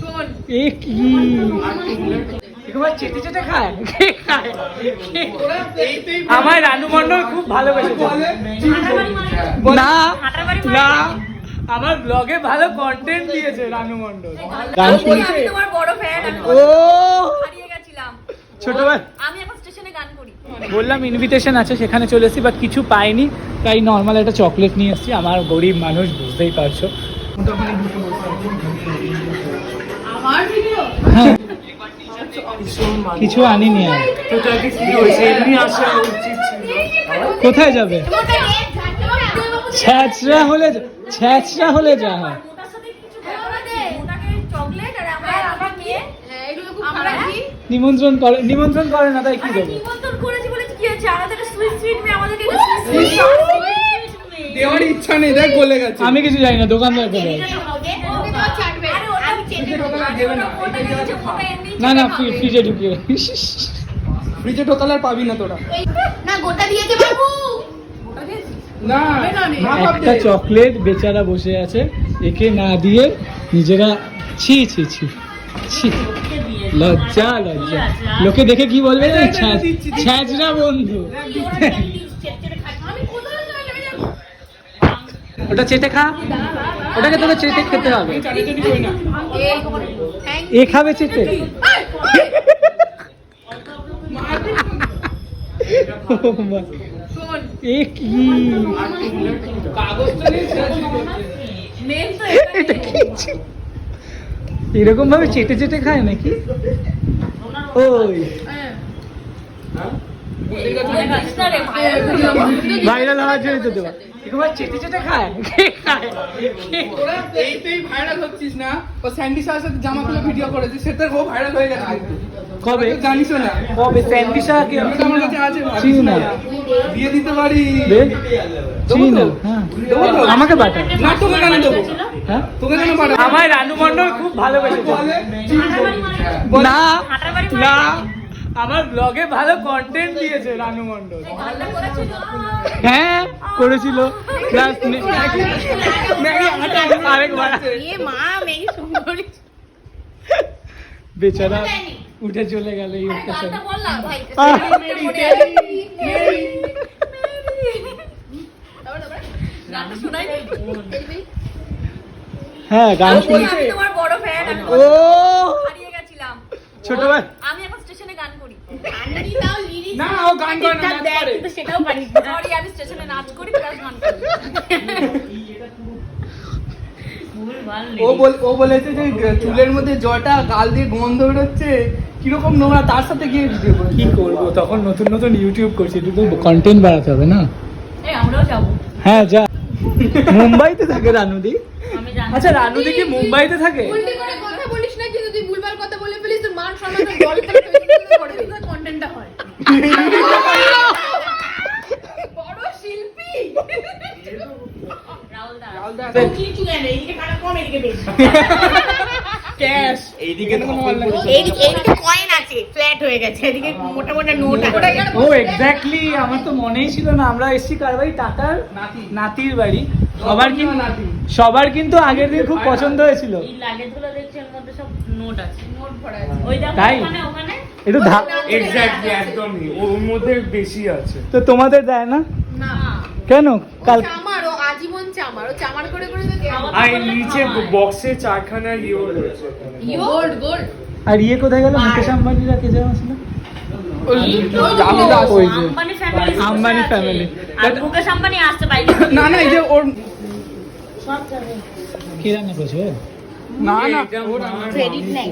শোন এ কি চেটে চেটে খায় কে খায় আমার রানু মন্ডল খুব ভালোবেসে না না আমার ব্লগে ভালো কন্টেন্ট দিয়েছে রানু মন্ডল। গান আমি শুনছে? আমি তোমার বড় ফ্যান ও! ছোটবেলা আমি এখন স্টেশনে গান করি। বললাম ইনভিটেশন আছে সেখানে চলে এসেছি বাট কিছু পাইনি। তাই নর্মাল একটা চকলেট নিয়ে এসেছি। আমার গরিব মানুষ বুঝতেই পারছ। কিছু আনিনি আর কোথায় যাবে? ছ্যাঁচড়া হলে ছ্যাঁচড়া হলে যা হয়। হ্যাঁ নিমন্ত্রণ করে নিমন্ত্রণ করে না তাই কি দেবো? নিমন্ত্রণ করেছি বলেছি কি হয়েছে? সুইট সুইট মেয়ে আমাদেরকে দেওয়ার ইচ্ছা নেই দেখ গলে গেছে আমি কিছু জানি না দোকানদার করে না না ফ্রি- ফ্রিজে ঢুকিয়ে ফ্রিজে ঢোকালে আর পাবি না তোরা না গোটা দিয়েছে বাবু না না একটা চকলেট বেচারা বসে আছে একে না দিয়ে নিজেরা ছি ছি ছি ছি লজ্জা লজ্জা লোকে দেখে কি বলবে ছ্যাঁচড়া বন্ধু ওটা চেটে খা। ওটাকে তোকে চেটে খেতে হবে। এ খাবে চেটে। এ কি? এরকম ভাবে চেটে চেটে খায় নাকি? ওই। ভাইরাল হওয়ার জন্য তো দেওয়া এরকম চেটে চেটে খায়? কে খায়? কে? তোরা এইতেই ভাইরাল হচ্ছিস না? ও স্যান্ডি সার সাথে জামা খুলে ভিডিও করেছে সেটা ও ভাইরাল হয়ে গেছে। কবে? জানিস না। কবে? স্যান্ডি শাহ কি? আমার কাছে আছে চিনি? না দিয়ে দিতে পারি। দে চিনি? না হ্যাঁ? আমাকে পাঠা না তোকে কেন দেবো? হ্যাঁ? তোকে কেন পাঠাবো? আমার রানু মন্ডল খুব ভালোবেসে না না। আমার ব্লগে ভালো কন্টেন্ট দিয়েছে রানু মন্ডল হ্যাঁ করেছিল। প্লাস আরেকবার বেচারা উঠে চলে গেল এই হ্যাঁ গান শুনছে। বড় ফ্যান আমি গেছিলাম ছোটবেলা আমি গান করি না ও গান করে না নাচ করে। সরি আমি স্টেশনে নাচ করি প্লাস গান করি। ও বল ও বলেছে যে চুলের মধ্যে জটা গাল দিয়ে গন্ধ বেরোচ্ছে কীরকম নোংরা তার সাথে গিয়ে ভিডিও করে কি করব তখন নতুন নতুন ইউটিউব করছি একটু তো কন্টেন্ট বাড়াতে হবে না? এই আমরাও যাব। হ্যাঁ যা। মুম্বাইতে থাকে রানুদি? আচ্ছা রানুদি কি মুম্বাইতে থাকে? উল্টে করে কথা বলিস না কিন্তু তুই ভুলভাল কথা বলে ফেলিস তোর মান সম্মান জল কন্টেন্টটা হয়। বড় শিল্পী। ক্যাশ এইদিকে এইদিকে এইদিকে কয়েন ফ্ল্যাট হয়ে গেছে এদিকে মোটা মোটা নোট ও এক্স্যাক্টলি আমার তো মনেই ছিল না আমরা এসেছি কার বাড়ি? টাটার নাতি। নাতির বাড়ি। সবার কিন্তু সবার কিন্তু আগের দিন খুব পছন্দ হয়েছিল। তাই? একটু এক্স্যাক্টলি একদমই। ওর মধ্যে বেশি আছে। তো তোমাদের দেয় না? না। কেন? কাল ও আজীবন চামার। ও চামার করে করে আর নিচে বক্সে চারখানা ইয়ে রয়েছে। গোল্ড গোল্ড আর ইয়ে কোথায় গেল? মুকেশ আম্বানিরা কে যাওয়া ছিল? আম্বানি ফ্যামিলি আম্বানি ফ্যামিলি আর মুকেশ আম্বানি আসতে পাইনি না না এই যে ওর কি রান্না করছ না না ওর ক্রেডিট নেই।